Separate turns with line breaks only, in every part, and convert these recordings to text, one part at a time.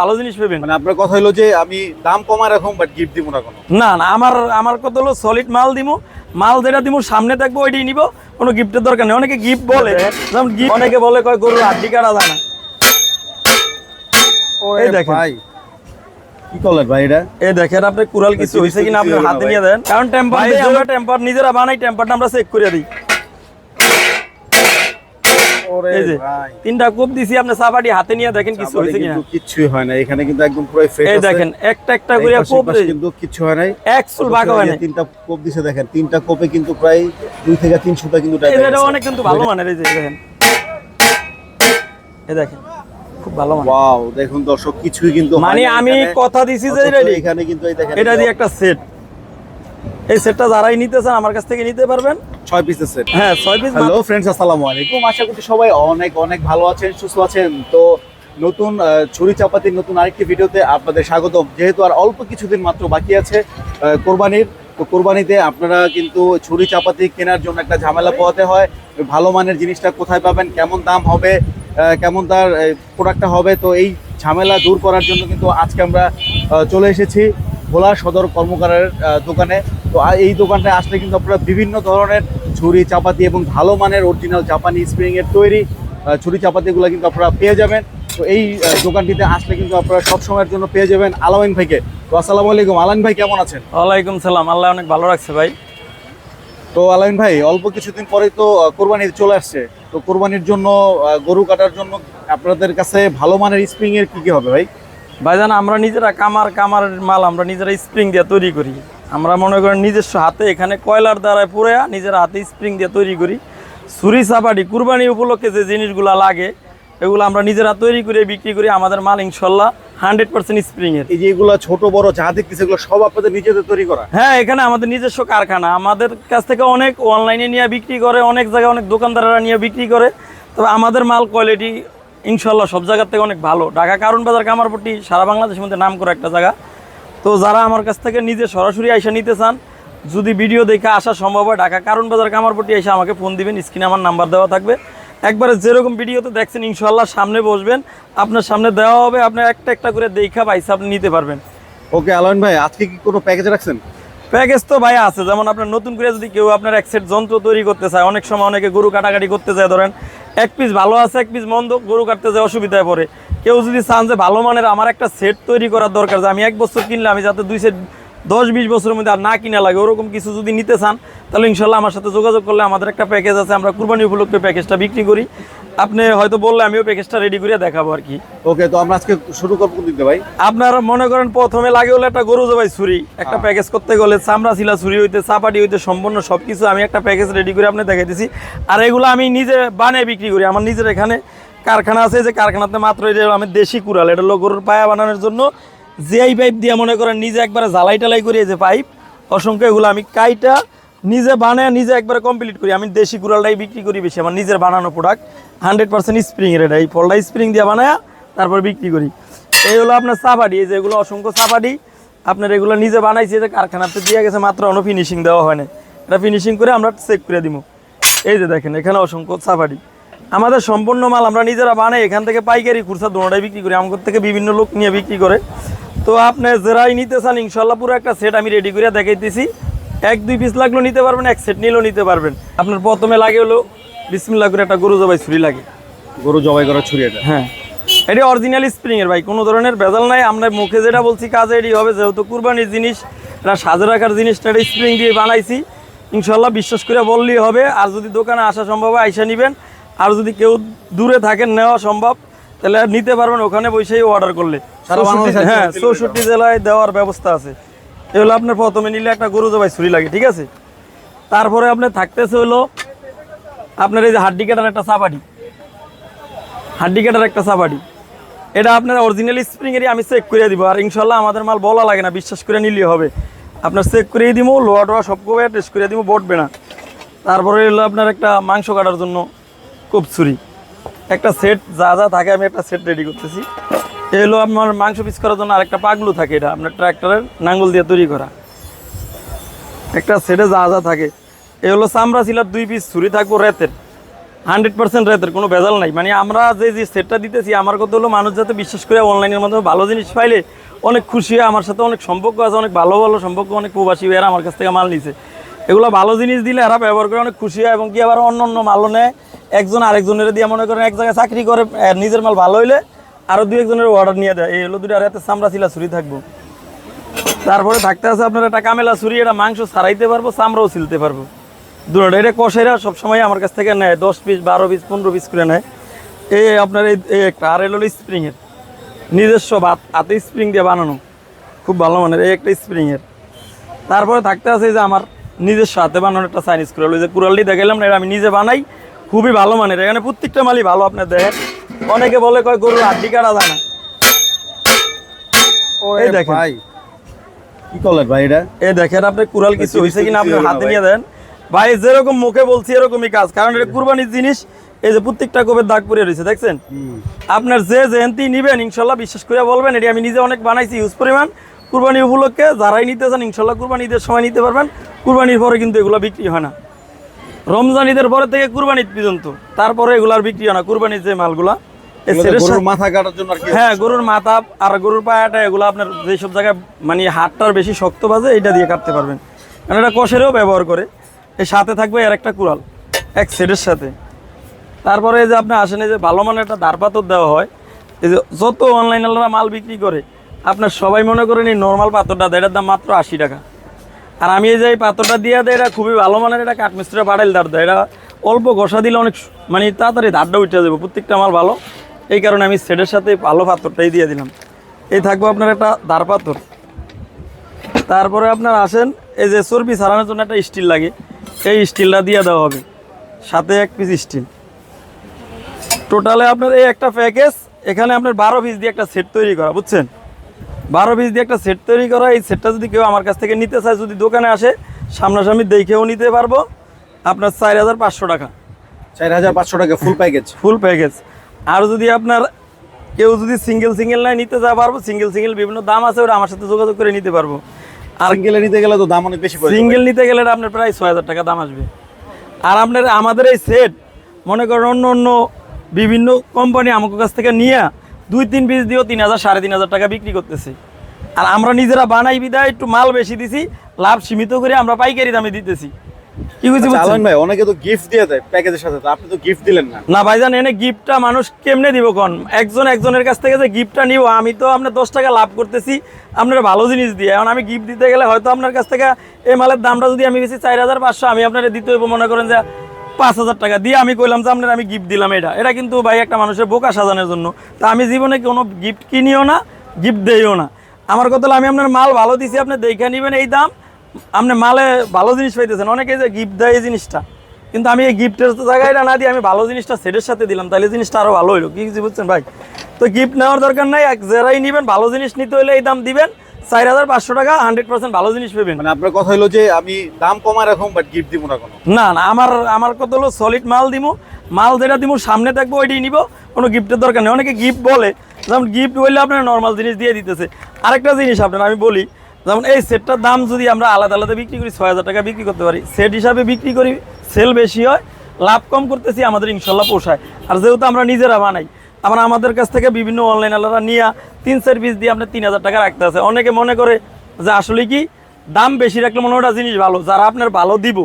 ভালো জিনিস পাবেন।
মানে আপনার কথা হলো যে আমি দাম কমায় রাখুন বাট গিফট দিব না কোনো।
না না আমার আমার কথা হলো সলিড মাল দিমু। মাল যেটা দিমু সামনে থাকব ওইটাই নিব। কোনো গিফটের দরকার নেই। অনেকে গিফট বলে। যেমন gift অনেকে বলে কয় গরুর হাড্ডি কাটা যায় না। এই দেখেন।
ভাই কি করলেন ভাই এটা?
এই দেখেন আপনি কুরাল কিছু হয়েছে কিনা আপনি হাতে। নিয়ে দেন। কারণ টেম্পার
ভাই,
আমরা টেম্পার নিজেরা বানাই টেম্পারটা আমরা চেক করে দিই। এই যে তিনটা কোপ দিছি আপনি হাতে নিয়ে দেখেন কিছু হয়েছে কিনা?
কিচ্ছুই হয় না এখানে কিন্তু একদম পুরো ফ্রেশ
এই দেখেন একটা একটা করে কোপ
কিন্তু কিচ্ছু হয় নাই।
এক চুল বাঁকা হয় না
তিনটা কোপ দিছে দেখেন তিনটা কোপে কিন্তু প্রায় দুই থেকে তিন সুতা কিন্তু
যেটা অনেক কিন্তু ভালো মানের এই যে দেখেন। এই দেখেন খুব ভালো
ওয়াও দেখুন দর্শক কিছুই কিন্তু
মানে আমি কথা দিছি যে
এখানে কিন্তু এই দেখেন
এটা দিয়ে একটা সেট এই সেটটা যারাই নিতে চান আমার কাছ থেকে নিতে পারবেন।
ছয় পিসের সেট
হ্যাঁ ছয় পিস
হ্যালো ফ্রেন্ডস আসসালামু আলাইকুম। আশা করি সবাই অনেক অনেক ভালো আছেন সুস্থ আছেন। তো নতুন ছুরি চাপাতির নতুন আরেকটি ভিডিওতে আপনাদের স্বাগতম। যেহেতু আর অল্প কিছুদিন মাত্র বাকি আছে কোরবানির তো কোরবানিতে আপনারা কিন্তু ছুরি চাপাতি কেনার জন্য একটা ঝামেলা পোহাতে হয়। ভালো মানের জিনিসটা কোথায় পাবেন কেমন দাম হবে কেমন তার প্রোডাক্টটা হবে তো এই ঝামেলা দূর করার জন্য কিন্তু আজকে আমরা চলে এসেছি ভোলা সদর কর্মকারের দোকানে। তো এই দোকানটায় আসলে কিন্তু আপনারা বিভিন্ন ধরনের ছুরি চাপাতি এবং ভালো মানের অরিজিনাল জাপানি স্প্রিং এর তৈরি ছুরি চাপাতিগুলো কিন্তু আপনারা পেয়ে যাবেন। তো এই দোকানটিতে আসলে কিন্তু আপনারা সব সময়ের জন্য পেয়ে যাবেন আলামিন ভাইকে। তো আসসালামু আলাইকুম। আলামিন ভাই কেমন আছেন?
ওয়ালাইকুম সালাম। আল্লাহ অনেক ভালো রাখছে ভাই।
তো আলামিন ভাই অল্প কিছুদিন পরে তো কোরবানি চলে আসছে। তো কোরবানির জন্য গরু কাটার জন্য আপনাদের কাছে ভালো মানের স্প্রিং এর কি কি হবে ভাই?
ভাই ভাইজান আমরা নিজেরা কামার কামারের মাল আমরা নিজেরা স্প্রিং দিয়ে তৈরি করি। আমরা মনে করেন নিজস্ব হাতে এখানে কয়লার দ্বারায় পুরে নিজের হাতে স্প্রিং দিয়ে তৈরি করি। ছুরি চাপাটি কুরবানি উপলক্ষে যে জিনিসগুলো লাগে এগুলো আমরা নিজেরা তৈরি করে বিক্রি করি আমাদের মাল ইনশাল্লাহ হান্ড্রেড পার্সেন্ট স্প্রিংয়ের
এই যে এগুলো ছোট বড় যা দেখতেছে এগুলো সব আপনাদের নিজেদের তৈরি করা?
হ্যাঁ এখানে আমাদের নিজস্ব কারখানা। আমাদের কাছ থেকে অনেক অনলাইনে নিয়ে বিক্রি করে অনেক জায়গায় অনেক দোকানদাররা নিয়ে বিক্রি করে। তবে আমাদের মাল কোয়ালিটি ইনশাল্লাহ সব জায়গার থেকে অনেক ভালো। ঢাকা কারণ বাজার কামারপট্টি সারা বাংলাদেশের মধ্যে নাম করা একটা জায়গা। তো যারা আমার কাছ থেকে নিজে সরাসরি আইসা নিতে চান যদি ভিডিও দেখে আসা সম্ভব হয় ঢাকা কারণ বাজার কামারপট্টি এসে আমাকে ফোন দিবেন স্ক্রিনে আমার নাম্বার দেওয়া থাকবে। একবারে যেরকম ভিডিওতে দেখছেন ইনশাল্লাহ সামনে বসবেন আপনার সামনে দেওয়া হবে আপনি একটা একটা করে দেখা পাইসা আপনি নিতে পারবেন।
ওকে আলামিন ভাই আজকে কি কোনো প্যাকেজ রাখছেন?
প্যাকেজ তো ভাই আছে যেমন আপনার নতুন করে যদি কেউ আপনার এক সেট যন্ত্র তৈরি করতে চায় অনেক সময় অনেকে গরু কাটাকাটি করতে চায় ধরেন এক পিস ভালো আছে এক পিস মন্দ গরু কাটতে যায় অসুবিধায় পড়ে। কেউ যদি চান যে ভালো মানের আমার একটা সেট তৈরি করার দরকার যে আমি এক বছর কিনলে আমি যাতে দুই সেট দশ বিশ বছরের মধ্যে আর না কিনা লাগে ওরকম কিছু যদি নিতে চান তাহলে ইনশাল্লাহ আমার সাথে যোগাযোগ করলে আমাদের একটা প্যাকেজ আছে আমরা কুরবানি উপলক্ষে প্যাকেজটা বিক্রি করি। আপনি হয়তো বললে আমিও প্যাকেজটা রেডি করে দেখাবো আর কি।
ওকে তো আমরা আজকে শুরু করব দিয়ে ভাই?
আপনার মনে করেন প্রথমে লাগে হলো একটা গরু জবাই ছুরি একটা প্যাকেজ করতে গেলে চামড়া ছিলা ছুরি হইতে চাপাটি হইতে সম্পূর্ণ সব কিছু আমি একটা প্যাকেজ রেডি করে আপনি দেখাই দিছি আর এগুলো আমি নিজে বানিয়ে বিক্রি করি আমার নিজের এখানে কারখানা আছে যে কারখানাতে মাত্র এটা আমি দেশি কুড়াল, এটা গরুর পায়া বানানোর জন্য জিআই পাইপ দিয়ে মনে করেন নিজে একবারে জ্বালাই টালাই করি যে পাইপ অসংখ্য এগুলো আমি কাইটা নিজে বানায় নিজে একবারে কমপ্লিট করি। আমি দেশি কুড়ালটাই বিক্রি করি বেশি, আমার নিজের বানানো প্রোডাক্ট হান্ড্রেড পার্সেন্ট স্প্রিংয়ের এটা, এই ফলটা স্প্রিং দিয়ে বানায় তারপর বিক্রি করি। এই হলো আপনার চাপাটি, এই যে এগুলো অসংখ্য চাপাটি, আপনার এগুলো নিজে বানাইছে যে কারখানাতে দিয়ে গেছে মাত্র অন্য ফিনিশিং দেওয়া হয় না এটা ফিনিশিং করে আমরা চেক করে দিব এই যে দেখেন, এখানে অসংখ্য চাপাটি। আমাদের সম্পূর্ণ মাল আমরা নিজেরা বানাই এখান থেকে পাইকারি খুচরা দোনোটাই বিক্রি করি আমাদের থেকে বিভিন্ন লোক নিয়ে বিক্রি করে। তো আপনি যারাই নিতে চান ইনশাল্লাহ পুরো একটা সেট আমি রেডি করে দেখাইতেছি। এক দুই পিস লাগলেও নিতে পারবেন এক সেট নিলেও নিতে পারবেন। আপনার প্রথমে লাগে হলো বিসমিল্লা করে একটা গরু জবাই ছুরি লাগে।
গরু জবাই করা ছুরি এটা?
হ্যাঁ। এটি অরিজিনাল স্প্রিং এর ভাই কোনো ধরনের ভেজাল নাই। আমরা মুখে যেটা বলছি কাজে এটি হবে যেহেতু কুরবানির জিনিস এটা সাজে রাখার জিনিসটা এটা স্প্রিং দিয়ে বানাইছি। ইনশাল্লাহ বিশ্বাস করে বললেই হবে। আর যদি দোকানে আসা সম্ভব হয় আইসা নেবেন। আর যদি কেউ দূরে থাকেন নেওয়া সম্ভব তাহলে নিতে পারবেন ওখানে বসেই অর্ডার করলে। হ্যাঁ চৌষট্টি জেলায় দেওয়ার ব্যবস্থা আছে। এ হলো আপনার প্রথমে নিলে একটা গরু জবাই ছুরি লাগে ঠিক আছে? তারপরে আপনার থাকতেছে হলো আপনার এই যে হাড্ডি কাটার একটা চাপাটি। হাড্ডি কাটার একটা চাপাটি। এটা আপনার অরিজিনাল স্প্রিংয়েরই আমি চেক করে দিব আর ইনশাল্লাহ আমাদের মাল বলা লাগে না বিশ্বাস করে নিলেই হবে। আপনার চেক করেই দিব লোয়া টোয়া সব কবে টেস্ট করে দিব বটবে না। তারপরে হলো আপনার একটা মাংস কাটার জন্য। ছুরি। একটা সেট যা যা থাকে আমি একটা সেট রেডি করতেছি। এ হলো আমার মাংস পিস করার জন্য আরেকটা পাগলু থাকে এটা আপনার ট্র্যাক্টরের নাঙ্গল দিয়ে তৈরি করা। একটা সেটে যা যা থাকে। এ হলো চামড়া ছিলার দুই পিস ছুরি থাকব রেতের। হান্ড্রেড পার্সেন্ট রেতের, কোনো ভেজাল নাই। মানে আমরা যে যে সেটটা দিতেছি, আমার কথা হলো মানুষ যাতে বিশ্বাস করে অনলাইনের মাধ্যমে ভালো জিনিস পাইলে অনেক খুশি হয় আমার সাথে অনেক সম্পর্ক আছে, অনেক ভালো ভালো সম্পর্ক, অনেক প্রবাসী ভাইয়েরা আমার কাছ থেকে মাল নিছে। এগুলো ভালো জিনিস দিলে এরা ব্যবহার করে অনেক খুশি হয় এবং কি আবার অন্য অন্য মালও নেয়। একজন আরেকজনের দিয়ে মনে করেন এক জায়গায় চাকরি করে নিজের মাল ভালো হইলে আরও দুই একজনের অর্ডার নিয়ে দেয়। এই হলো দুটো আর এতে চামড়া ছিলা ছুরি থাকব। তারপরে থাকতে আছে আপনার একটা কামেলা ছুরি, এটা মাংস ছাড়াইতে পারব, চামড়াও ছিলতে পারব। দুটো এটা কষাইরা সবসময় আমার কাছ থেকে নেয়, দশ পিস বারো পিস পনেরো পিস করে নেয়। এই আপনার এই একটা, আর এলো স্প্রিংয়ের নিজস্ব ভাত, হাতে স্প্রিং দিয়ে বানানো। খুব ভালো মানের, এই একটা স্প্রিংয়ের তারপরে থাকতে আছে যে আমার নিজস্ব হাতে বানানো একটা চাইনিজ কুড়াল ওই যে কুড়ালটি দেখালাম না, এটা আমি নিজে বানাই খুবই ভালো মানের। এখানে প্রত্যেকটা মালই ভালো আপনার দেখেন। অনেকে বলে কয় গরুর হাড্ডি কাটা যায় না। এই দেখেন।
ভাই কি করলেন ভাই এটা?
এই দেখেন আপনি কুড়াল কিছু হয়েছে কিনা আপনি হাতে নিয়ে দেন। ভাই যেরকম মুখে বলছি এরকমই কাজ। কারণ এটা কুরবানির জিনিস এই যে প্রত্যেকটা কোপের দাগ পরে রয়েছে দেখছেন? আপনার যে জয়ন্তী নিবেন ইনশাল্লাহ বিশ্বাস করে বলবেন এটি আমি নিজে অনেক বানাইছি ইউজ পরিমাণ। কুরবানি উপলক্ষে যারাই নিতে চান ইনশাল্লাহ কুরবানি ঈদের সময় নিতে পারবেন। কুরবানির পরে কিন্তু এগুলো বিক্রি হয় না। রমজান ঈদের পরে থেকে কুরবানি ঈদ পর্যন্ত। তারপরে এগুলো আর বিক্রি হয় না কুরবানির যে মালগুলা।
মাথা কাটার জন্য
হ্যাঁ গরুর মাথা আর গরুর পায়াটা এগুলো আপনার যেসব জায়গায় মানে হাতটার বেশি শক্ত বাজে এটা দিয়ে কাটতে পারবেন। কারণ এটা কষেরেও ব্যবহার করে। এর সাথে থাকবে এর একটা কুড়াল এক সেটের সাথে। তারপরে যে আপনি আসেন এই যে ভালো মানের একটা দাঁড় পাথর দেওয়া হয়। এই যে যত অনলাইনাররা মাল বিক্রি করে আপনার সবাই মনে করেন এই নর্মাল পাথরটা এটার দাম মাত্র আশি টাকা। আর আমি এই যে এই পাথরটা দিয়ে দেয়, এটা খুবই ভালো মানের, এটা কাঠমিস্ত্রি পাটাইল দাঁড় দেয়। এটা অল্প ঘষা দিলে অনেক মানে তাড়াতাড়ি দাঁড়টা উঠে যাবে, প্রত্যেকটা মাল ভালো। এই কারণে আমি সেটের সাথে ভালো পাথরটাই দিয়ে দিলাম। এই থাকব আপনার একটা দাঁড় পাথর। তারপরে আপনার আসেন, এই যে চর্বি ছাড়ানোর জন্য একটা স্টিল লাগে, এই স্টিলটা দিয়ে দেওয়া হবে। সাথে এক পিস স্টিল টোটালে আপনার এই একটা প্যাকেজ এখানে আপনার বারো পিস দিয়ে একটা সেট তৈরি করা, বুঝছেন? বারো পিস দিয়ে একটা সেট তৈরি করা এই সেটটা যদি কেউ আমার কাছ থেকে নিতে চায় যদি দোকানে আসে সামনাসামনি দেখেও নিতে পারব। আপনার চার হাজার পাঁচশো টাকা।
চার হাজার পাঁচশো টাকা ফুল প্যাকেজ
ফুল প্যাকেজ আর যদি আপনার কেউ যদি সিঙ্গেল সিঙ্গেল নাই নিতে যা পারব সিঙ্গেল সিঙ্গেল বিভিন্ন দাম আছে ওরা আমার সাথে যোগাযোগ করে নিতে পারব। আর
সিঙ্গেলে নিতে গেলে তো দাম অনেক বেশি।
সিঙ্গেল নিতে গেলে আপনার প্রায় ছয় হাজার টাকা দাম আসবে। আর আপনার আমাদের এই সেট মনে করেন অন্য অন্য বিভিন্ন কোম্পানি আমার কাছ থেকে নিয়ে দুই তিন পিস দিয়েও তিন হাজার সাড়ে তিন হাজার টাকা বিক্রি করতেছি। আর আমরা নিজেরা বানাই বিদায় একটু মাল বেশি দিছি লাভ সীমিত করে আমরা পাইকারি দামে দিতেছি। কি বুঝছি
আচ্ছা, আলম ভাই অনেকে তো গিফট দিয়ে দেয় প্যাকেজের সাথে তো আপনি তো গিফট দিলেন না।
না ভাইজান এনে গিফটটা মানুষ কেমনে দিব কোন? একজন একজনের কাছ থেকে যে গিফটটা নিব আমি তো আপনার দশ টাকা লাভ করতেছি আপনার ভালো জিনিস দিয়ে। এখন আমি গিফট দিতে গেলে হয়তো আপনার কাছ থেকে এই মালের দামটা যদি আমি বেশি চার হাজার পাঁচশো আমি আপনার দিতে হইব মনে করেন যে পাঁচ হাজার টাকা দিয়ে আমি কইলাম যে আপনার আমি গিফট দিলাম এটা। এটা কিন্তু ভাই একটা মানুষের বোকা সাজানোর জন্য। তা আমি জীবনে কোনো গিফট কিনিও না গিফট দেইও না। আমার কথা হলো আমি আপনার মাল ভালো দিছি, আপনি দেখে নেবেন এই দাম। আপনি মালে ভালো জিনিস পাইতেছেন। অনেকে যে গিফট দেয় এই জিনিসটা। কিন্তু আমি এই গিফটের জায়গাটা না দিয়ে আমি ভালো জিনিসটা সেটের সাথে দিলাম, তাহলে জিনিসটা আরও ভালো হইল। কি বুঝছেন ভাই? তো গিফট নেওয়ার দরকার নাই, এক যারাই নেবেন, ভালো জিনিস নিতে হলে এই দাম দিবেন। চার হাজার পাঁচশো টাকা হান্ড্রেড পার্সেন্ট ভালো জিনিস পাবেন।
মানে আপনার কথা হলো যে আমি দাম কমায় রাখুন বাট গিফট দিব না কোনো।
না না আমার আমার কত হলো সলিড মাল দিমু। মাল যেটা দিমু সামনে থাকব ওইটাই নিব। কোনো গিফটের দরকার নেই। অনেকে গিফট বলে যেমন গিফট হইলে আপনার নর্মাল জিনিস দিয়ে দিতেছে। আরেকটা জিনিস আপনার আমি বলি যেমন এই সেটটার দাম যদি আমরা আলাদা আলাদা বিক্রি করি ছয় হাজার টাকা বিক্রি করতে পারি। সেট হিসাবে বিক্রি করি সেল বেশি হয় লাভ কম করতেছি আমাদের ইনশাল্লাহ পোষায়। আর যেহেতু আমরা নিজেরা বানাই আবার আমাদের কাছ থেকে বিভিন্ন অনলাইন আলাদা নিয়ে তিন চার পিস দিয়ে আপনার তিন হাজার টাকা রাখতে আছে। অনেকে মনে করে যে আসলে কি দাম বেশি রাখলে মনে হয় জিনিস ভালো যারা আপনার ভালো দিব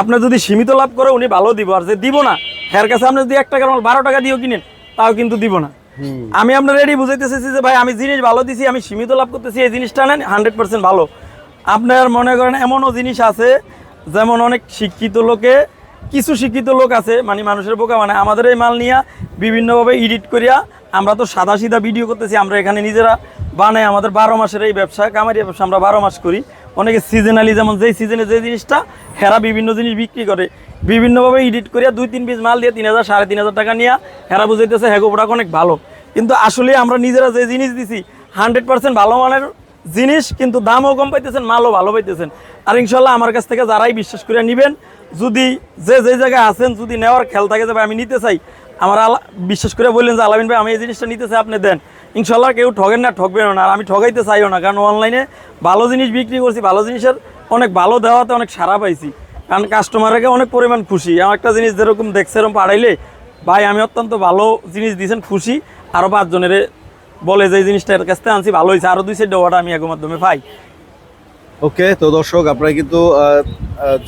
আপনার যদি সীমিত লাভ করে উনি ভালো দিব আর যে দিব না এর কাছে আপনি যদি এক টাকার মাল বারো টাকা দিয়েও কিনেন তাও কিন্তু দিব না। আমি আপনার রেডি বুঝাইতেছি যে ভাই আমি জিনিস ভালো দিছি আমি সীমিত লাভ করতেছি এই জিনিসটা নেন হান্ড্রেড পার্সেন্ট ভালো। আপনার মনে করেন এমনও জিনিস আছে যেমন অনেক শিক্ষিত লোকে কিছু শিক্ষিত লোক আছে মানে মানুষের বোকা মানে আমাদের এই মাল নিয়ে বিভিন্নভাবে এডিট করিয়া আমরা তো সাদা সিধা ভিডিও করতেছি, আমরা এখানে নিজেরা বানাই আমাদের বারো মাসের এই ব্যবসা, কামারি ব্যবসা আমরা বারো মাস করি। অনেকে সিজনালি যেমন যেই সিজনে যে জিনিসটা, হেরা বিভিন্ন জিনিস বিক্রি করে। বিভিন্নভাবে এডিট করিয়া দুই তিন পিস মাল দিয়ে তিন হাজার, সাড়ে তিন হাজার টাকা নিয়ে হেরা বুঝাইতেছে হ্যাগো প্রোডাক্ট অনেক ভালো। কিন্তু আসলে আমরা নিজেরা যে জিনিস দিছি হান্ড্রেড পার্সেন্ট ভালো মানের জিনিস, কিন্তু দামও কম পাইতেছেন, মালও ভালো পাইতেছেন। আর ইনশাল্লাহ আমার কাছ থেকে যারাই বিশ্বাস করে নেবেন যদি যে যে জায়গায় আছেন, যদি নেওয়ার খেয়াল থাকে যে আমি নিতে চাই। আমার আলা বিশ্বাস করে বললেন যে, আলামিন ভাই, আমি এই জিনিসটা নিতে চাই, আপনি দেন। ইনশাল্লাহ কেউ ঠগেন না ঠকবেন না। আর আমি ঠগাইতে চাইও না, কারণ অনলাইনে ভালো জিনিস বিক্রি করছি, ভালো জিনিসের অনেক ভালো দেওয়াতে অনেক সারা পাইছি। কারণ কাস্টমারকে অনেক পরিমাণ খুশি। আমার একটা জিনিস যেরকম দেখছে, এরকম পাঠাইলে ভাই, আমি অত্যন্ত ভালো জিনিস দিয়েছেন খুশি। আরও পাঁচজনের বলে, যে জিনিসটা এর কাছ থেকে আনছি, ভালো হয়েছে আরও দুই সাইড অর্ডার আমি এগো মাধ্যমে পাই।
ওকে তো দর্শক আপনারা কিন্তু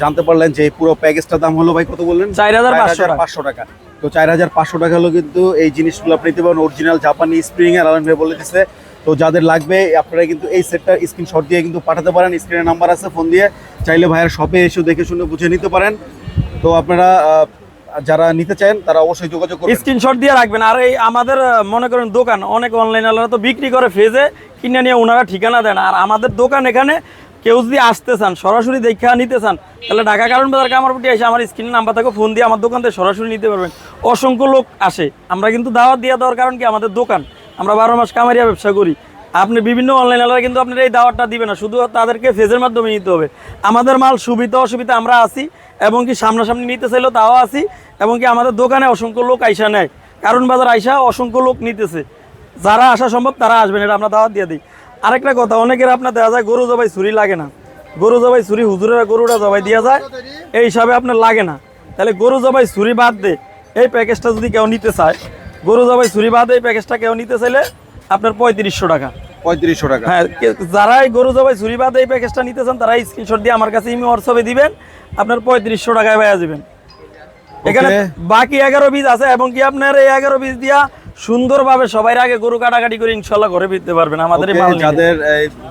জানতে পারলেন যে পুরো প্যাকেজটার দাম হলো ভাই কত বললেন?
চার হাজার
পাঁচশো টাকা। তো চার হাজার পাঁচশো টাকা হলো কিন্তু এই জিনিসগুলো আপনি নিতে পারেন অরিজিনাল জাপানি স্প্রিং এর আলান ভাই বলে দিচ্ছে তো যাদের লাগবে আপনারা কিন্তু এই সেটটার স্ক্রিনশট দিয়ে কিন্তু পাঠাতে পারেন স্ক্রিনের নাম্বার আছে ফোন দিয়ে। চাইলে ভাইয়ের শপে এসে দেখে শুনে বুঝে নিতে পারেন। তো আপনারা যারা নিতে চান তারা অবশ্যই যোগাযোগ করবেন।
স্ক্রিনশট দিয়ে রাখবেন। আর এই আমাদের মনে করেন দোকান অনেক অনলাইন আলাদা তো বিক্রি করে ফেজে কিনে নিয়ে ওনারা ঠিকানা দেন। আর আমাদের দোকান এখানে কেউ যদি আসতে চান, সরাসরি দেখা নিতে চান, তাহলে ঢাকা কারণ বাজার কামারপুটি এসে আমার স্ক্রিনের নাম্বার থেকে ফোন দিয়ে আমার দোকান থেকে সরাসরি নিতে পারবেন। অসংখ্য লোক আসে। আমরা কিন্তু দাওয়াত দিয়ে দেওয়ার কারণ কি? আমাদের দোকান। আমরা বারো মাস কামারিয়া ব্যবসা করি। আপনি বিভিন্ন অনলাইন আলাদা কিন্তু আপনার এই দাওয়াতটা দিবে না। শুধু তাদেরকে ফেজের মাধ্যমে নিতে হবে। আমাদের মাল সুবিধা অসুবিধা আমরা আছি, এবং কি সামনাসামনি নিতে চাইলেও তাও আছি, এবং কি আমাদের দোকানে অসংখ্য লোক আইসা নেয়। কারণ বাজার আইসা অসংখ্য লোক নিতেছে। যারা আসা সম্ভব তারা আসবেন, এটা আমরা দাওয়াত দিয়ে দিই। আরেকটা কথা অনেকের আপনার দেখা যায় গরু জবাই ছুরি লাগে না। গরু জবাই ছুরি হুজুরেরা গরুটা জবাই দেওয়া যায় এই হিসাবে আপনার লাগে না। তাহলে গরু জবাই ছুরি বাদ দে এই প্যাকেজটা যদি কেউ নিতে চায় গরু জবাই ছুরি বাদ এই প্যাকেজটা কেউ নিতে চাইলে আপনার পঁয়ত্রিশশো টাকা।
পঁয়ত্রিশশো টাকা।
হ্যাঁ যারাই গরু জবাই ছুরি বাদ এই প্যাকেজটা নিতে চান তারা স্ক্রিনশট দিয়ে আমার কাছে ইমি হোয়াটসঅ্যাপে দিবেন আপনার পঁয়ত্রিশশো টাকায় পাওয়া যাবেন। এখানে বাকি এগারো পিস আছে এবং কি আপনার এই এগারো পিস দিয়া সুন্দরভাবে সবাই আগে গরু কাটাকাটি করে ইনশাল্লাহ ঘরে ফিরতে পারবেন আমাদের।
যাদের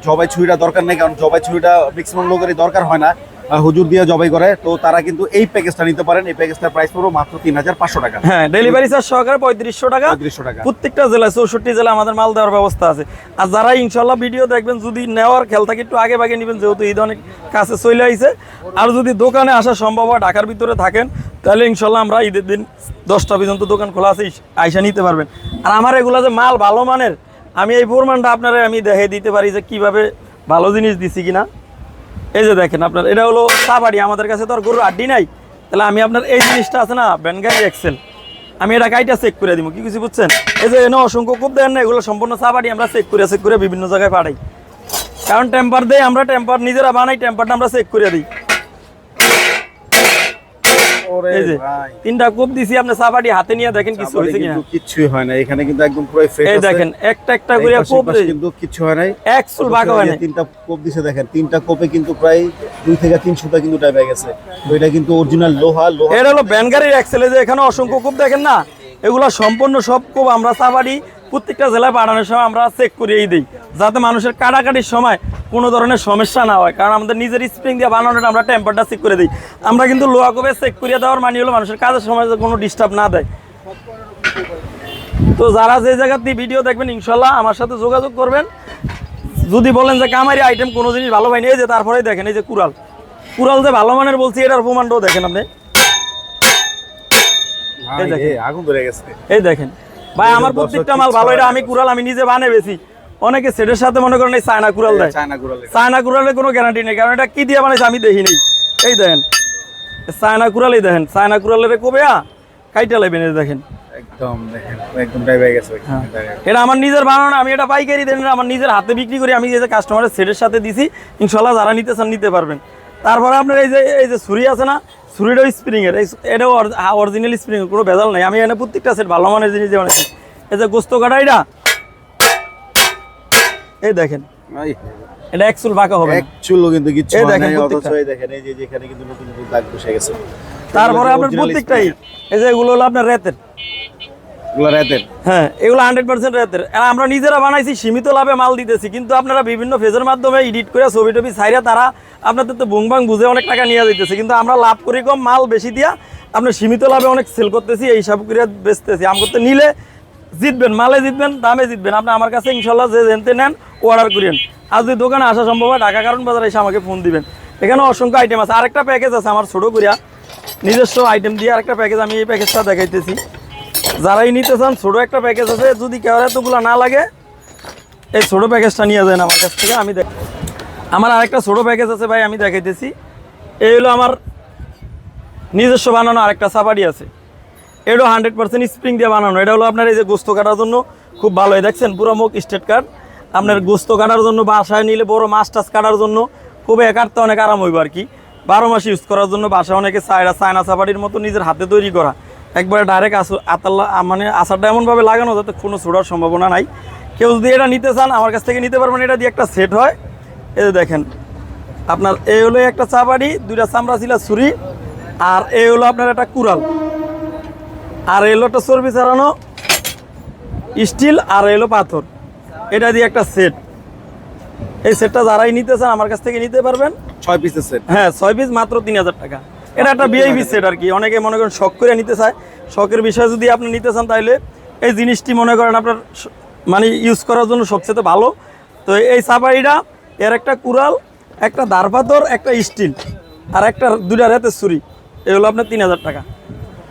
জবাই ছুরিটা দরকার নেই কারণ জবাই ছুরিটা ম্যাক্সিমাম লোকেরই দরকার হয় না হুজুর দিয়ে জবাই করে তো তারা কিন্তু এই প্যাকেজটা নিতে পারেন। এই প্যাকেজটার প্রাইস পড়ব মাত্র তিন হাজার পাঁচশো টাকা।
হ্যাঁ ডেলিভারি চার্জ সহকারে পঁয়ত্রিশশো টাকা।
পঁয়ত্রিশশো টাকা।
প্রত্যেকটা জেলায় চৌষট্টি জেলা আমাদের মাল দেওয়ার ব্যবস্থা আছে। আর যারা ইনশাল্লাহ ভিডিও দেখবেন যদি নেওয়ার খেল থাকে একটু আগে ভাগে নেবেন যেহেতু ঈদ অনেক কাছে চলে আইছে। আর যদি দোকানে আসা সম্ভব হয় ঢাকার ভিতরে থাকেন তাহলে ইনশাল্লাহ আমরা ঈদের দিন দশটা পর্যন্ত দোকান খোলা আছে ইস- আইসা নিতে পারবেন। আর আমার এগুলা যে মাল ভালো মানের আমি এই প্রমাণটা আপনারা আমি দেখে দিতে পারি যে কীভাবে ভালো জিনিস দিছি কিনা। এই যে দেখেন আপনার, এটা হলো সাবাড়ি আমাদের কাছে তো আর গরুর আড্ডি নাই। তাহলে আমি আপনার এই জিনিসটা আছে না ব্যানগাড়ি এক্সেল আমি এটা গাড়িটা চেক করে দিব কি কিছু বুঝছেন? এই যে এনে অসংখ্য খুব দেন না, এগুলো সম্পূর্ণ সাবাড়ি আমরা চেক করে চেক করে বিভিন্ন জায়গায় পাঠাই। কারণ টেম্পার দেয়, আমরা টেম্পার নিজেরা বানাই টেম্পারটা আমরা চেক করে দিই। এই যে তিনটা কোপ দিছি আপনি হাতে নিয়ে দেখেন কিছু হয়েছে কিনা?
কিন্তু হয় না। এখানে কিন্তু একদম পুরো ফ্রেশ
এই দেখেন একটা একটা করে কোপ
কিন্তু কিচ্ছু হয় নাই।
এক চুল বাঁকা হয় না
তিনটা কোপ দিছে দেখেন তিনটা কোপে কিন্তু প্রায় দুই থেকে তিন সুতা কিন্তু ডাইবে গেছে। তো এটা কিন্তু অরিজিনাল লোহা লোহা।
এটা হলো ব্যানগাড়ির এক্সেলে যে এখানে অসংখ্য কূপ দেখেন না? এগুলা সম্পূর্ণ সব কূপ আমরা সাবাড়ি প্রত্যেকটা জেলায় পাঠানোর সময় আমরা চেক করিয়েই দিই যাতে মানুষের কাটাকাটির সময় কোনো ধরনের সমস্যা না হয়। কারণ আমাদের নিজের স্প্রিং দিয়ে বানানোটা আমরা টেম্পারটা চেক করে দিই। আমরা কিন্তু লোহা কোপে চেক করিয়ে দেওয়ার মানে হলো মানুষের কাজের সময় কোনো ডিস্টার্ব না দেয়। তো যারা যে জায়গাতে ভিডিও দেখবেন ইনশাল্লাহ আমার সাথে যোগাযোগ করবেন। যদি বলেন যে কামারি আইটেম কোনো জিনিস ভালো পাইনি এই যে তারপরেই দেখেন এই যে কুড়াল। কুড়াল যে ভালো মানের বলছি এটার প্রমাণটাও দেখেন আপনি। এই দেখেন। ভাই আমার প্রত্যেকটা মাল ভালো এটা আমি কুড়াল আমি নিজে বানে বেশি। অনেকে সেটের সাথে মনে করেন এই চায়না কুড়াল দেয়।
চায়না
চায়না কুড়ালের কোনো গ্যারান্টি নেই কারণ এটা কি দিয়ে বানাইছে আমি দেখি নেই। এই দেখেন চায়না কুড়ালই দেখেন চায়না কুড়ালের কবে আ কাইটা লাইবেন এই দেখেন।
একদম দেখেন একদম গেছে
হ্যাঁ। এটা আমার নিজের বানানো আমি এটা পাইকারি দেন আমার নিজের হাতে বিক্রি করি আমি এই যে কাস্টমারের সেটের সাথে দিছি ইনশাল্লাহ যারা নিতে চান নিতে পারবেন। তারপরে আপনার এই যে এই যে ছুরি আছে না ছুরিটাও স্প্রিং এর এটাও অরিজিনাল স্প্রিং কোনো ভেজাল নাই। আমি এখানে প্রত্যেকটা সেট ভালো মানের জিনিস দিয়ে বানাইছি। এই যে গোস্ত কাটা এটা এই দেখেন। এটা একচুল বাঁকা হবে।
এক চুলও কিন্তু কিচ্ছু
এই দেখেন
এই দেখেন এই যে যেখানে কিন্তু নতুন নতুন দাগ বসে গেছে।
তারপরে আপনার প্রত্যেকটাই। এই যে এগুলো হলো আপনার রেতের।
এগুলো রাতের।
হ্যাঁ এগুলো হান্ড্রেড পার্সেন্ট রেতের। আমরা নিজেরা বানাইছি সীমিত লাভে মাল দিতেছি কিন্তু আপনারা বিভিন্ন ফেজের মাধ্যমে এডিট করে ছবি টবি ছাইরা তারা আপনাদের তো বুংবাং বুঝে অনেক টাকা নিয়ে যাইতেছে, কিন্তু আমরা লাভ করি কম, মাল বেশি দিয়া আপনার সীমিত লাভে অনেক সেল করতেছি, এই সব করে বেচতেছি। আম করতে নিলে জিতবেন, মালে জিতবেন, দামে জিতবেন। আপনি আমার কাছে ইনশাল্লাহ যে জেনতে নেন অর্ডার করেন আর যদি দোকানে আসা সম্ভব হয়, ঢাকা কারণ বাজারে এসে আমাকে ফোন দিবেন। এখানে অসংখ্য আইটেম আছে। আরেকটা প্যাকেজ আছে আমার ছোটো করিয়া নিজস্ব আইটেম দিয়ে আরেকটা প্যাকেজ আমি এই প্যাকেজটা দেখাইতেছি। যারাই নিতে চান, ছোটো একটা প্যাকেজ আছে। যদি কেউ এতগুলো না লাগে, এই ছোটো প্যাকেজটা নিয়ে যান আমার কাছ থেকে, আমি দেখ আমার আরেকটা ছোটো প্যাকেজ আছে ভাই, আমি দেখাইতেছি। এই হলো আমার নিজস্ব বানানো আরেকটা সাবাড়ি আছে। এটাও হান্ড্রেড পার্সেন্ট স্প্রিং দিয়ে বানানো। এটা হলো আপনার এই যে গোস্ত কাটার জন্য খুব ভালো। হয় দেখছেন, পুরো মুখ স্টেট কাট আপনার গোস্ত কাটার জন্য, বাসায় নিলে বড় মাছ টাছ কাটার জন্য খুবই কাটতে অনেক আরাম হইব আর কি। বারো মাস ইউজ করার জন্য বাসা অনেকে চায়না চায়না চাপাটির মতো নিজের হাতে তৈরি করা। একবারে ডাইরেক্ট আসু আতাল্লা মানে আচারটা এমনভাবে লাগানো যাতে কোনো ছোড়ার সম্ভাবনা নাই। কেউ যদি এটা নিতে চান, আমার কাছ থেকে নিতে পারবেন। এটা দিয়ে একটা সেট হয়। এই যে দেখেন আপনার এই হলো একটা চাপাটি দুইটা চামড়া ছিল ছুরি আর এই হলো আপনার একটা কুড়াল। আর এই হলো একটা চর্বি চালানো স্টিল আর এই হলো পাথর। এটা দিয়ে একটা সেট। এই সেটটা যারাই নিতে চান আমার কাছ থেকে নিতে পারবেন।
ছয় পিসের সেট।
হ্যাঁ ছয় পিস মাত্র তিন হাজার টাকা। এটা একটা বিআইপি সেট আর কি অনেকে মনে করেন শখ করে নিতে চায়। শখের বিষয়ে যদি আপনি নিতে চান তাহলে এই জিনিসটি মনে করেন আপনার মানে ইউজ করার জন্য সবচেয়ে ভালো। তো এই সাফারিটা এর একটা কুড়াল একটা দাঁড় পাথর একটা স্টিল আর একটা দুইটা রেতের ছুরি। এগুলো আপনার তিন হাজার টাকা।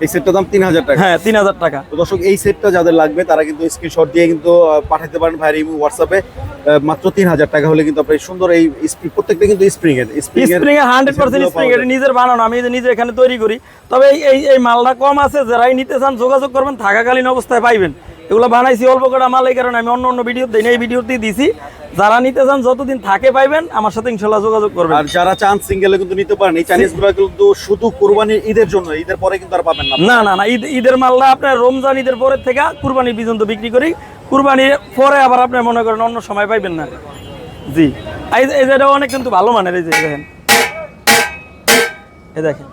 এই সেটটার দাম তিন হাজার টাকা?
হ্যাঁ তিন হাজার টাকা।
তো দর্শক এই সেটটা যাদের লাগবে তারা কিন্তু স্ক্রিনশট দিয়ে কিন্তু পাঠাতে পারেন ভাইয়ের ইমো হোয়াটসঅ্যাপে মাত্র তিন হাজার টাকা হলে কিন্তু আপনি সুন্দর এই স্প্রিং প্রত্যেকটা কিন্তু স্প্রিং এর স্প্রিং এর
এর হান্ড্রেড পার্সেন্ট স্প্রিং এটা নিজের বানানো আমি নিজে এখানে তৈরি করি তবে এই এই এই মালটা কম আছে যারাই নিতে চান যোগাযোগ করবেন থাকাকালীন অবস্থায় পাইবেন। এগুলো বানাইছি অল্প কটা মাল এই কারণে আমি অন্য অন্য ভিডিও দিই এই ভিডিওতেই দিছি। যারা নিতে চান যতদিন থাকে পাইবেন আমার সাথে ইনশাল্লাহ যোগাযোগ করবেন।
আর যারা চান সিঙ্গেলে কিন্তু নিতে পারেন। এই চাইনিজগুলো কিন্তু শুধু কোরবানির ঈদের জন্য ঈদের পরে কিন্তু আর পাবেন না।
না না না ঈদ ঈদের মালটা আপনার রমজান ঈদের পরের থেকে কুরবানি পর্যন্ত বিক্রি করি। কুরবানির পরে আবার আপনি মনে করেন অন্য সময় পাইবেন না। জি। এই যে- এই যে এটা অনেক কিন্তু ভালো মানের এই যে দেখেন। এই দেখেন।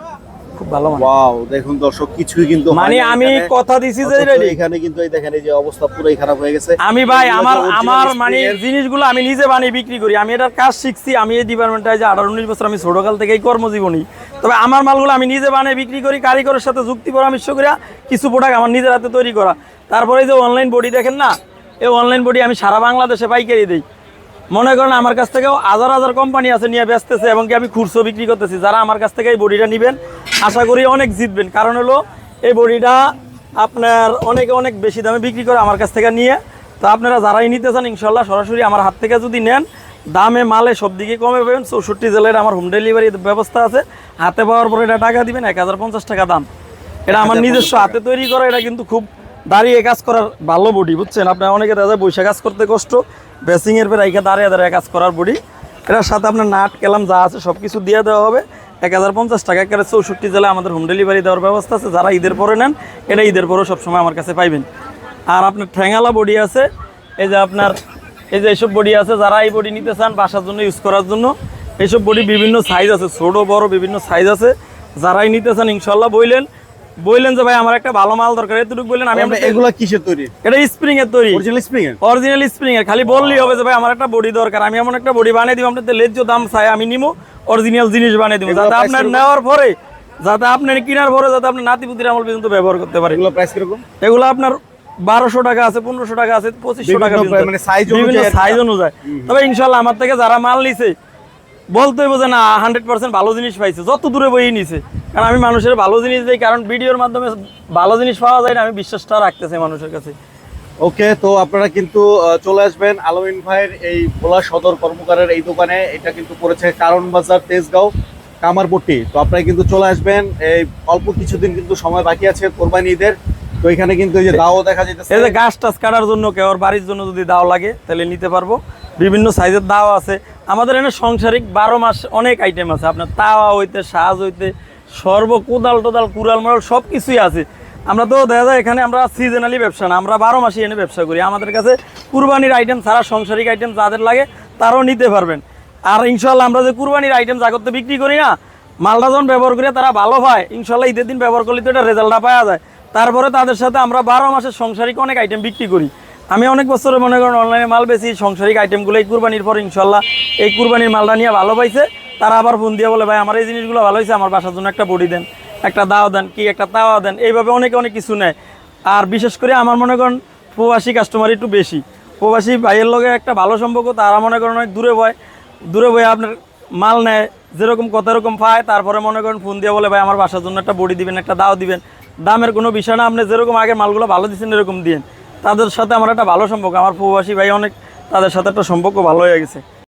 খুব ভালো
ওয়াও দেখুন দর্শক কিছুই কিন্তু
মানে আমি কথা দিছি যে
এখানে কিন্তু এই দেখেন এই যে অবস্থা পুরোই খারাপ হয়ে গেছে।
আমি ভাই আমার আমার মানে জিনিসগুলো আমি নিজে বানিয়ে বিক্রি করি। আমি এটার কাজ শিখছি আমি এই ডিপার্টমেন্টে যে আঠারো উনিশ বছর আমি ছোটকাল থেকেই কর্মজীবনী। তবে আমার মালগুলো আমি নিজে বানিয়ে বিক্রি করি কারিগরের সাথে যুক্তি পরামর্শ করে কিছু প্রোডাক্ট আমার নিজের হাতে তৈরি করা। তারপরে যে অনলাইন বডি দেখেন না এই অনলাইন বডি আমি সারা বাংলাদেশে পাইকারি দিই। মনে করেন আমার কাছ থেকেও হাজার হাজার কোম্পানি আছে নিয়ে বেচতেছে এবং কি আমি খুচরো বিক্রি করতেছি। যারা আমার কাছ থেকে এই বডিটা নেবেন আশা করি অনেক জিতবেন। কারণ হলো এই বডিটা আপনার অনেকে অনেক বেশি দামে বিক্রি করে আমার কাছ থেকে নিয়ে। তো আপনারা যারাই নিতে চান ইনশাল্লাহ সরাসরি আমার হাত থেকে যদি নেন দামে মালে সব দিকে কমে পাবেন। চৌষট্টি জেলায় আমার হোম ডেলিভারি ব্যবস্থা আছে। হাতে পাওয়ার পরে এটা টাকা দিবেন এক হাজার পঞ্চাশ টাকা দাম। এটা আমার নিজস্ব হাতে তৈরি করা এটা কিন্তু খুব দাঁড়িয়ে কাজ করার ভালো বডি বুঝছেন? আপনার অনেকে যায় বৈশা কাজ করতে কষ্ট বেসিং এর পরে রাইখা দাঁড়িয়ে দাঁড়িয়ে কাজ করার বডি এটার সাথে আপনার নাট, কেলাম যা আছে সব কিছু দিয়ে দেওয়া হবে। এক হাজার পঞ্চাশ টাকা একেবারে চৌষট্টি জেলায় আমাদের হোম ডেলিভারি দেওয়ার ব্যবস্থা আছে। যারা ঈদের পরে নেন, এটা ঈদের পরেও সবসময় আমার কাছে পাইবেন। আর আপনার ঠ্যাঙ্গালা বডি আছে, এই যে আপনার, এই যে এইসব বডি আছে, যারা এই বডি নিতে চান বাসার জন্য ইউজ করার জন্য এইসব বডি বিভিন্ন সাইজ আছে, ছোট, বড়, বিভিন্ন সাইজ আছে। যারাই নিতে চান, ইনশাল্লাহ বইলেন। বললেন যে ভাই আমার একটা ভালো মাল দরকার এতটুকু বললেন আমি
আমরা
আপনাকে-
এগুলা কিসের তৈরি?
এটা স্প্রিং এর তৈরি।
অরিজিনাল স্প্রিং এর?
অরিজিনাল স্প্রিং এর খালি বললেই হবে যে ভাই আমার একটা বডি দরকার আমি এমন একটা বডি বানিয়ে দিব আপনাদের লেজ্জ দাম চাই আমি নিমো অরিজিনাল জিনিস বানিয়ে দিব যাতে আপনার নেওয়ার পরে যাতে আপনার কেনার পরে যাতে আপনার নাতিপুতির আমল পর্যন্ত ব্যবহার করতে পারে।
এগুলো প্রাইস কীরকম?
এগুলো আপনার বারোশো টাকা আছে পনেরোশো টাকা আছে পঁচিশশো টাকা
বিভিন্ন
পর্যন্ত।
মানে।
সাইজ অনুযায়ী তবে ইনশাল্লাহ আমার থেকে যারা মাল নিছে বলতে হইব যে না হান্ড্রেড পার্সেন্ট ভালো জিনিস পাইছে। যত দূরে বই নিছে। কারণ আমি মানুষের ভালো জিনিস দিই কারণ ভিডিওর মাধ্যমে ভালো জিনিস পাওয়া যায় না আমি বিশ্বাসটা রাখতেছি মানুষের কাছে।
ওকে তো আপনারা কিন্তু চলে আসবেন আলমিন ভাইয়ের এই ভোলা সদর কর্মকারের এই দোকানে। এটা কিন্তু করেছে কারণ বাজার তেজগাঁও কামারপট্টি। তো আপনারা কিন্তু চলে আসবেন। এই অল্প কিছুদিন কিন্তু সময় বাকি আছে কোরবানি ঈদের তো এখানে কিন্তু এই যে দাও দেখা যেতেছে
এই যে গাছ টাছ কাটার জন্য কেউ আর বাড়ির জন্য যদি দাও লাগে তাহলে নিতে পারব। বিভিন্ন সাইজের দাও আছে। আমাদের এখানে সংসারিক বারো মাস অনেক আইটেম আছে। আপনার তাওয়া হইতে, সাজ হইতে, সর্ব কোদাল টোদাল, কুড়াল মারাল সব কিছুই আছে। আমরা তো দেখা যায় এখানে আমরা সিজনালি ব্যবসা না, আমরা বারো মাসই এনে ব্যবসা করি। আমাদের কাছে কুরবানির আইটেম ছাড়া সংসারিক আইটেম যাদের লাগে, তারাও নিতে পারবেন। আর ইনশাল্লাহ আমরা যে কুরবানির আইটেম জাগতে বিক্রি করি না, মালটা যখন ব্যবহার করে, তারা ভালো পায়। ইনশাল্লাহ ঈদের দিন ব্যবহার করলে তো এটা রেজাল্টটা পাওয়া যায়। তারপরে তাদের সাথে আমরা বারো মাসের সংসারিক অনেক আইটেম বিক্রি করি। আমি অনেক বছরে মনে করেন অনলাইনে মাল বেশি সংসারিক আইটেমগুলো এই কুরবানির পর ইনশাল্লাহ এই কুরবানির মালটা নিয়ে ভালো পাইছে। তারা আবার ফোন দিয়ে বলে, ভাই, আমার এই জিনিসগুলো ভালো হয়েছে আমার বাসার জন্য একটা বডি দেন, একটা দাও দেন, কি একটা তাওয়া দেন। এইভাবে অনেকে, অনেক কিছু নেয়। আর বিশেষ করে আমার মনে করেন প্রবাসী কাস্টমার একটু বেশি। প্রবাসী ভাইয়ের লগে একটা ভালো সম্পর্ক, তারা মনে করেন অনেক দূরে বয়, দূরে বয়ে আপনার মাল নেয়, যেরকম কত রকম পায়, তারপরে মনে করেন ফোন দিয়ে বলে, ভাই, আমার বাসার জন্য একটা বডি দিবেন, একটা দাও দিবেন। দামের কোনো বিষয় না, আপনি যেরকম আগে মালগুলো ভালো দিচ্ছেন, এরকম দিন তাদের সাথে আমার একটা ভালো সম্পর্ক। আমার প্রবাসী ভাই অনেক তাদের সাথে একটা সম্পর্ক ভালো হয়ে গেছে।